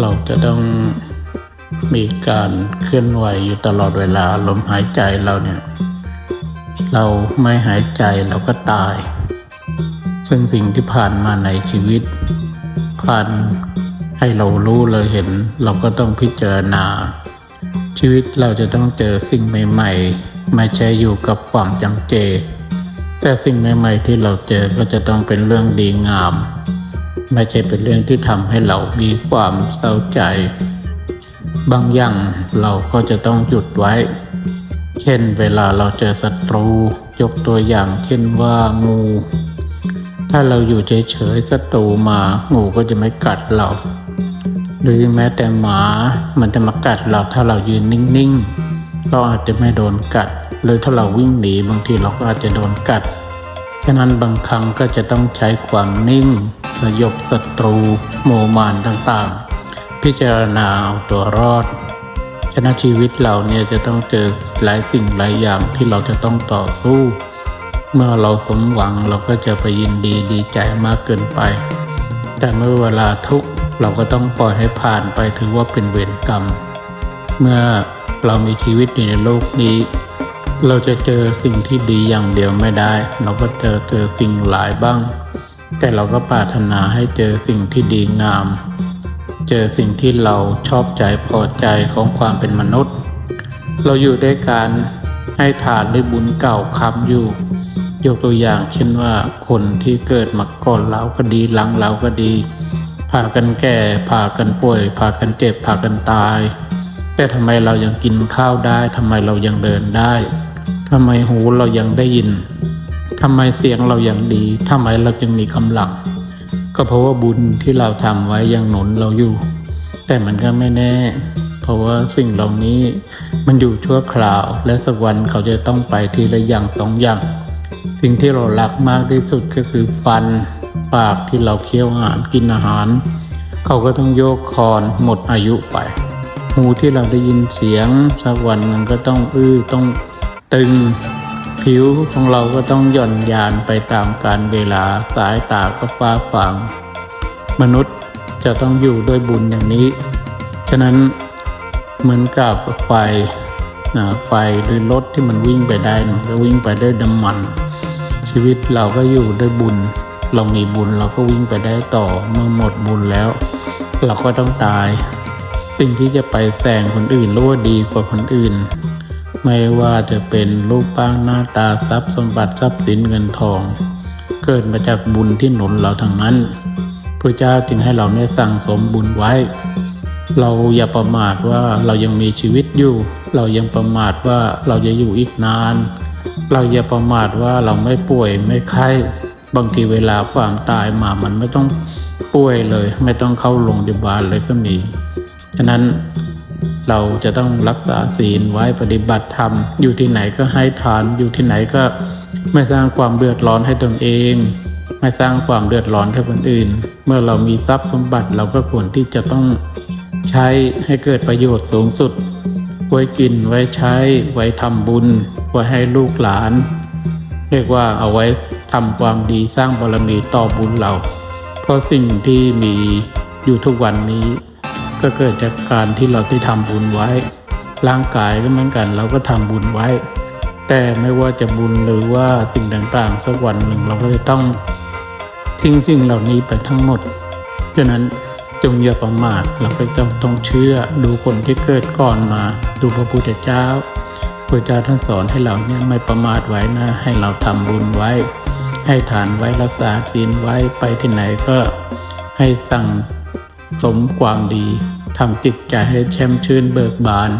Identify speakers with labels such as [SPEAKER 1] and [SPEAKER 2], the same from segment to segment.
[SPEAKER 1] เราจะต้องมีการเคลื่อนไหวอยู่ตลอดเวลาลมหายใจเราเนี่ย เราไม่หายใจเราก็ตาย ซึ่งสิ่งที่ผ่านมาในชีวิต ผ่านให้เรารู้เลยเห็น เราก็ต้องพิจารณา ชีวิตเราจะต้องเจอสิ่งใหม่ ๆ ไม่ใช่อยู่กับความจำเจ แต่สิ่งใหม่ ๆ ที่เราเจอก็จะต้องเป็นเรื่องดีงาม ไม่ใช่เป็นเรื่องที่ทำให้เรามีความเศร้าใจ บางอย่างเราก็จะต้องหยุดไว้ เช่นเวลาเราเจอศัตรู ยกตัวอย่างเช่นว่างู ถ้าเราอยู่เฉยๆศัตรูมางูก็จะไม่กัดเรา หรือแม้แต่หมามันจะมากัดเราถ้าเรายืนนิ่งๆเราอาจจะไม่โดนกัด หรือถ้าเราวิ่งหนีบางทีเราก็อาจจะโดนกัดฉะนั้นบางครั้งก็จะต้องใช้ความนิ่ง สยบศัตรูโมมานต่างๆ พิจารณาเอาตัวรอดฉะนั้นชีวิตเราเนี่ยจะต้องเจอหลายสิ่งหลายอย่างที่เราจะต้องต่อสู้ เมื่อเราสมหวังเราก็จะไปยินดีดีใจมากเกินไป แต่เมื่อเวลาทุกข์เราก็ต้องปล่อยให้ผ่านไปถือว่าเป็นเวรกรรม เมื่อเรามีชีวิตอยู่ในโลกนี้เราจะเจอสิ่งที่ดีอย่างเดียวไม่ได้ เราก็เจอเจอสิ่งหลายบ้าง แต่เราก็ปรารถนาให้เจอสิ่งที่ดีงาม เจอสิ่งที่เราชอบใจพอใจของความเป็นมนุษย์ เราอยู่ด้วยการให้ทานด้วยบุญเก่าค้ำอยู่ ยกตัวอย่างเช่นว่าคนที่เกิดมาก่อนเราก็ดีหลังเราก็ดีพากันแก่พากันป่วยพากันเจ็บพากันตาย แต่ทำไมเรายังกินข้าวได้ทำไมเรายังเดินได้ทำไมหูเรายังได้ยิน ทำไมเสียงเราอยังดีทำไมเราจึงมีกำลัง ก็เพราะว่าบุญที่เราทำไว้ยังหนุนเราอยู่ แต่มันก็ไม่แน่ เพราะว่าสิ่งเหล่านี้มันอยู่ชั่วคราว และสักวันเขาจะต้องไปทีละอย่างสองอย่าง สิ่งที่เรารักมากที่สุดก็คือฟัน ปากที่เราเคี้ยวอาหารกินอาหาร เขาก็ต้องโยกคอนหมดอายุไปหูที่เราได้ยินเสียงสักวันมันก็ต้องอื้อต้องตึง ผิวของเราก็ต้องหย่อนยานไปตามกาลเวลาสายตาก็ฟ้าฝัง มนุษย์จะต้องอยู่ด้วยบุญอย่างนี้ ฉะนั้นเหมือนกับไฟนะไฟหรือรถที่มันวิ่งไปได้มันก็วิ่งไปด้วยน้ำมัน ชีวิตเราก็อยู่ด้วยบุญ เรามีบุญเราก็วิ่งไปได้ต่อเมื่อหมดบุญแล้ว เราก็ต้องตาย สิ่งที่จะไปแซงคนอื่นหรือว่าดีกว่าคนอื่น ไม่ว่าจะเป็นรูปร่างหน้าตาทรัพย์สมบัติทรัพย์สินเงินทอง เกิดมาจากบุญที่หนุนเราทั้งนั้นพระเจ้าจึงให้เราเนี่ยสั่งสมบุญไว้ เราอย่าประมาทว่าเรายังมีชีวิตอยู่ เรายังประมาทว่าเราจะอยู่อีกนาน เราอย่าประมาทว่าเราไม่ป่วยไม่ไข้บางทีเวลาความตายมามันไม่ต้องป่วยเลย ไม่ต้องเข้าโรงพยาบาลเลยก็มีฉะนั้น เราจะต้องรักษาศีลไว้ปฏิบัติธรรม อยู่ที่ไหนก็ให้ทานอยู่ที่ไหนก็ไม่สร้างความเดือดร้อนให้ตนเอง ไม่สร้างความเดือดร้อนให้คนอื่น เมื่อเรามีทรัพย์สมบัติเราก็ควรที่จะต้องใช้ให้เกิดประโยชน์สูงสุด ไว้กินไว้ใช้ ไว้ทำบุญ ไว้ให้ลูกหลาน เรียกว่าเอาไว้ทำความดีสร้างบารมีต่อบุญเรา เพราะสิ่งที่มีอยู่ทุกวันนี้ ก็เกิดจากการที่เราได้ทำบุญไว้ ร่างกายก็เหมือนกัน เราก็ทำบุญไว้ แต่ไม่ว่าจะบุญหรือว่าสิ่งต่างๆสักวันหนึ่งเราก็จะต้องทิ้งสิ่งเหล่านี้ไปทั้งหมดฉะนั้นจงอย่าประมาทเราก็ต้องต้องเชื่อดูคนที่เกิดก่อนมาดูพระพุทธเจ้าพระเจ้าท่านสอนให้เราเนี่ยไม่ประมาทไว้นะให้เราทำบุญไว้ ให้ทานไว้รักษาศีลไว้ไปที่ไหนก็ให้สั่ง สมความดีทำจิตใจให้แช่มชื่นเบิกบาน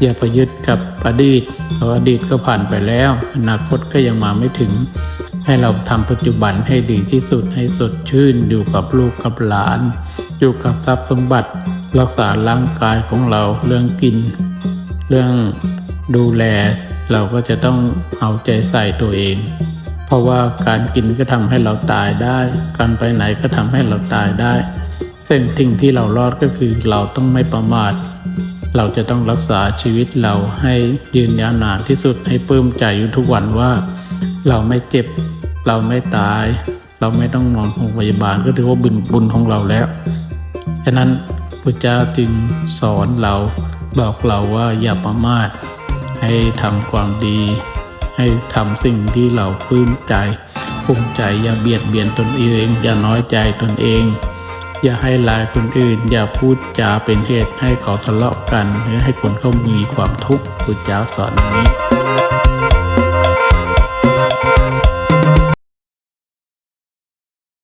[SPEAKER 1] อย่าไปยึดกับอดีตเพราะอดีตก็ผ่านไปแล้ว อนาคตก็ยังมาไม่ถึง ให้เราทำปัจจุบันให้ดีที่สุดให้สดชื่นอยู่กับลูกกับหลาน อยู่กับทรัพย์สมบัติ รักษาร่างกายของเราเรื่องกิน เรื่องดูแลเราก็จะต้องเอาใจใส่ตัวเอง เพราะว่าการกินก็ทำให้เราตายได้ การไปไหนก็ทำให้เราตายได้ เส้นทิ่งที่เรารอดก็คือเราต้องไม่ประมาท เราจะต้องรักษาชีวิตเราให้ยืนยาวนานที่สุดให้ปลื้มใจอยู่ทุกวันว่า เราไม่เจ็บ เราไม่ตาย เราไม่ต้องนอนโรงพยาบาลก็ถือว่าบุญบุญของเราแล้วฉะนั้นพระเจ้าจึงสอนเราบอกเราว่าอย่าประมาทให้ทำความดี ให้ทำสิ่งที่เราปลื้มใจภูมิใจอย่าเบียดเบียนตนเอง อย่าน้อยใจตนเอง อย่าให้ลายคนอื่น อย่าพูดจาเป็นเหตุให้เขาทะเลาะกันหรือให้คนเขามีความทุกข์พุทธเจ้าสอนอย่างนี้